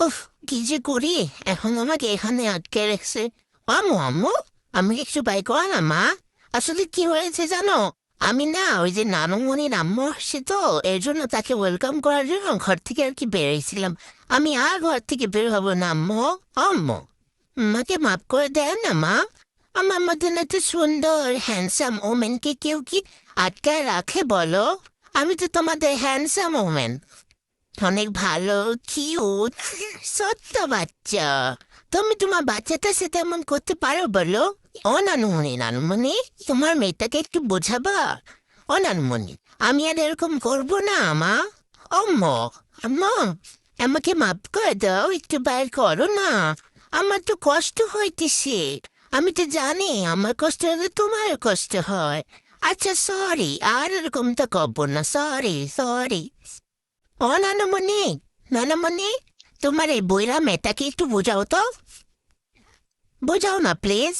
উফ, কি যে করি? এখন আমাকে এখানে আটকে রেখেছে। আম্মু আম্মু, আমি একটু বাই করা না মা? আসলে কি হয়েছে জানো? আমি না ওই যে নানুমণির আম্মু আসছে তো, এর জন্য তাকে ওয়েলকাম করার জন্য ঘর থেকে আর কি বেরিয়েছিলাম। আমি আর ঘর থেকে বের হব না, আম্মু আম্মু। আমাকে মাফ করে দেয় না, মা। আমার মতন এত সুন্দর হ্যান্ডসাম ওমেনকে কেউ কি আটকায় রাখে বলো? আমি তো তোমাদের হ্যান্ডসাম ওমেন অনেক ভালো কিউট সত্য বাচ্চা তুমি তোমার বাচ্চাটার সাথে এমন করতে পারো বলো ও নানুমণি নানুমণি তোমার মেয়েটাকে একটু বোঝাবা ও নানুমণি আমি আর এরকম করব না আমা অম্ম আম্মা আমাকে মাপ করে দাও একটু বাইর করো না আমার তো কষ্ট হইতেছে আমি তো জানি আমার কষ্ট হলে তোমার কষ্ট হয় আচ্ছা সরি আর এরকম তো করব না সরি সরি ও নানামণি নানামণি তোমার এই বইরা মেয়েটাকে একটু বোঝাও তো। বোঝাও না প্লিজ